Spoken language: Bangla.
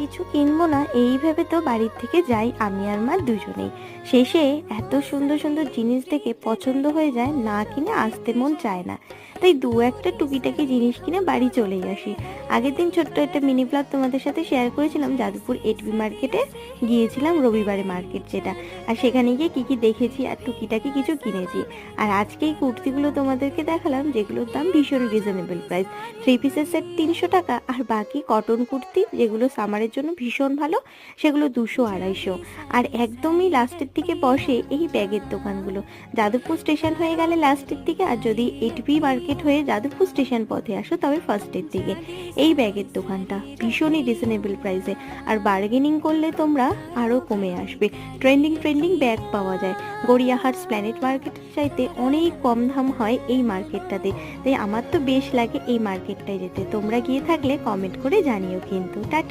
কিছু কিনবো না, এই ভেবে তো বাড়ির থেকে যাই আমি আর মা দুজনেই। শেষে এত সুন্দর সুন্দর জিনিস দেখে পছন্দ হয়ে যায়, না কিনে আসতে মন চায় না। তাই দু একটা টুকিটাকি জিনিস কিনে বাড়ি চলেই আসি। আগের দিন ছোট্ট একটা মিনি ব্লগ তোমাদের সাথে শেয়ার করেছিলাম, যাদবপুর এটবি মার্কেটে গিয়েছিলাম রবিবারে মার্কেট যেটা। আর সেখানে গিয়ে কী কী দেখেছি আর টুকিটাকি কিছু কিনেছি। আর আজকে এই কুর্তিগুলো তোমাদেরকে দেখালাম, যেগুলোর দাম ভীষণ রিজনেবল প্রাইস থ্রি পিসের সেট তিনশো টাকা, আর বাকি কটন কুর্তি, যেগুলো সামারের জন্য ভীষণ ভালো, সেগুলো দুশো আড়াইশো। আর একদমই লাস্টের দিকে বসে এই ব্যাগের দোকানগুলো। যাদবপুর স্টেশন হয়ে গেলে লাস্টের দিকে, আর যদি এইটবি মার্কেট হয়ে যাদবপুর স্টেশন পথে আসো, তবে ফার্স্টের দিকে। এই ব্যাগের দোকানটা ভীষণই রিজনেবল প্রাইসে আর বার্গেনিং করলে তোমরা আরও কমে আসবে। ট্রেন্ডিং ট্রেন্ডিং ব্যাগ পাওয়া যায়। গড়িয়াহাট প্ল্যানেট মার্কেটের চাইতে অনেক কম দাম হয় এই মার্কেটটাতে তাই আমার তো বেশ লাগে এই মার্কেটটায় যেতে। তোমরা গিয়ে থাকলে কমেন্ট করে জানিও কিন্তু। টাটা।